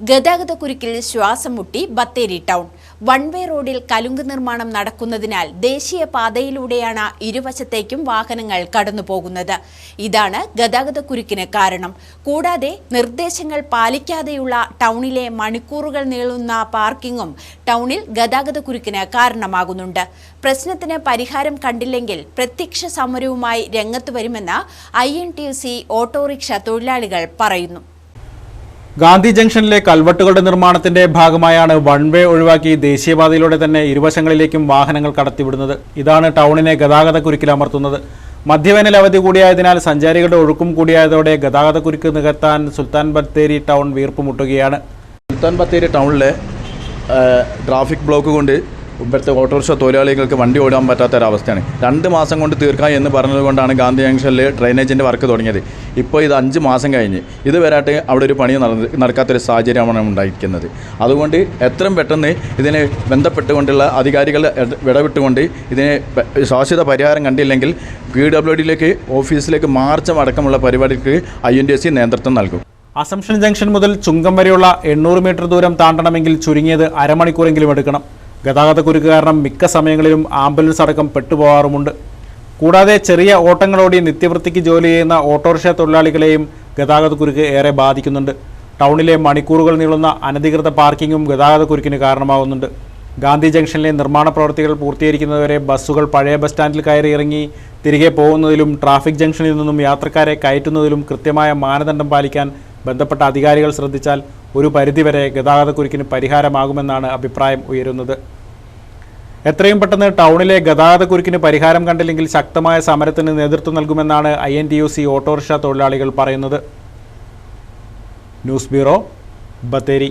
ഗതാഗതക്കുരുക്കിൽ ശ്വാസം മുട്ടി Bathery town. One way റോഡിൽ കലുങ്ക് നിർമ്മാണം നടക്കുന്നതിനാൽ ദേശീയ പാതയിലൂടെയാണ് ഇരുവശത്തേക്കും വാഹനങ്ങൾ കടന്നുപോകുന്നത്. ഇതാണ് ഗതാഗതക്കുരുക്കിന് കാരണം. കൂടാതെ നിർദ്ദേശങ്ങൾ പാലിക്കാതെയുള്ള ടൗണിലെ മണിക്കൂറുകൾ നീളുന്ന പാർക്കിങ്ങും ടൗണിൽ ഗതാഗതക്കുരുക്കിന് കാരണമാകുന്നുണ്ട്. പ്രശ്നത്തിന് പരിഹാരം കണ്ടില്ലെങ്കിൽ പ്രത്യക്ഷ സമരവുമായി രംഗത്ത് വരുമെന്ന് I N T C autorickshaw തൊഴിലാളികൾ പറയുന്നു. ഗാന്ധി ജംഗ്ഷനിലെ കൽവട്ടുകളുടെ നിർമ്മാണത്തിന്റെ ഭാഗമായാണ് വൺ വേ ഒഴിവാക്കി ദേശീയപാതയിലൂടെ തന്നെ ഇരുവശങ്ങളിലേക്കും വാഹനങ്ങൾ കടത്തിവിടുന്നത്. ഇതാണ് ടൗണിനെ ഗതാഗതക്കുരുക്കിലമർത്തുന്നത് മധ്യവേനൽ അവധി കൂടിയായതിനാൽ സഞ്ചാരികളുടെ ഒഴുക്കും കൂടിയായതോടെ ഗതാഗതക്കുരുക്ക് നികത്താൻ സുൽത്താൻ ബത്തേരി ടൗൺ വീർപ്പുമുട്ടുകയാണ് സുൽത്താൻ ബത്തേരി ടൗണിലെ ട്രാഫിക് ബ്ലോക്ക് കൊണ്ട് ഇവിടുത്തെ ഓട്ടോറിക്ഷ തൊഴിലാളികൾക്ക് വണ്ടി ഓടാൻ പറ്റാത്ത ഒരവസ്ഥയാണ് രണ്ട് മാസം കൊണ്ട് തീർക്കാം എന്ന് പറഞ്ഞതുകൊണ്ടാണ് ഗാന്ധി ജംഗ്ഷനിൽ ഡ്രൈനേജിന്റെ വർക്ക് തുടങ്ങിയത്. ഇപ്പോൾ ഇത് അഞ്ച് മാസം കഴിഞ്ഞ് ഇതുവരായിട്ട് അവിടെ ഒരു പണി നടക്കാത്തൊരു സാഹചര്യമാണ് ഉണ്ടായിരിക്കുന്നത്. അതുകൊണ്ട് എത്രയും പെട്ടെന്ന് ഇതിനെ ബന്ധപ്പെട്ടുകൊണ്ടുള്ള അധികാരികൾ ഇട- ഇടപെട്ടുകൊണ്ട് ഇതിനെ ശാശ്വത പരിഹാരം കണ്ടില്ലെങ്കിൽ പി ഡബ്ല്യു ഡിയിലേക്ക് ഓഫീസിലേക്ക് മാർച്ചും അടക്കമുള്ള പരിപാടിക്ക് I N D S C നേതൃത്വം നൽകും. അസംഷൻ ജംഗ്ഷൻ മുതൽ ചുങ്കം വരെയുള്ള എണ്ണൂറ് മീറ്റർ ദൂരം താണ്ടണമെങ്കിൽ ചുരുങ്ങിയത് അരമണിക്കൂറെങ്കിലും എടുക്കണം. ഗതാഗതക്കുരുക്ക് കാരണം മിക്ക സമയങ്ങളിലും ആംബുലൻസ് അടക്കം പെട്ടുപോകാറുമുണ്ട്. കൂടാതെ ചെറിയ ഓട്ടങ്ങളോടി നിത്യവൃത്തിക്ക് ജോലി ചെയ്യുന്ന ഓട്ടോറിക്ഷ തൊഴിലാളികളെയും ഗതാഗതക്കുരുക്ക് ഏറെ ബാധിക്കുന്നുണ്ട്. ടൗണിലെ മണിക്കൂറുകൾ നീളുന്ന അനധികൃത പാർക്കിങ്ങും ഗതാഗതക്കുരുക്കിന് കാരണമാകുന്നുണ്ട് ഗാന്ധി ജംഗ്ഷനിലെ നിർമ്മാണ പ്രവൃത്തികൾ പൂർത്തീകരിക്കുന്നതുവരെ ബസ്സുകൾ പഴയ ബസ് സ്റ്റാൻഡിൽ കയറി ഇറങ്ങി തിരികെ പോകുന്നതിലും ട്രാഫിക് ജംഗ്ഷനിൽ നിന്നും യാത്രക്കാരെ കയറ്റുന്നതിലും കൃത്യമായ മാനദണ്ഡം പാലിക്കാൻ ബന്ധപ്പെട്ട അധികാരികൾ ശ്രദ്ധിച്ചാൽ ഒരു പരിധിവരെ ഗതാഗതക്കുരുക്കിന് പരിഹാരമാകുമെന്നാണ് അഭിപ്രായം ഉയരുന്നത്. എത്രയും പെട്ടെന്ന് ടൗണിലെ ഗതാഗതക്കുരുക്കിന് പരിഹാരം കണ്ടില്ലെങ്കിൽ ശക്തമായ സമരത്തിന് നേതൃത്വം നൽകുമെന്നാണ് I N T U C autorickshaw തൊഴിലാളികൾ പറയുന്നത്. News bureau Bathery.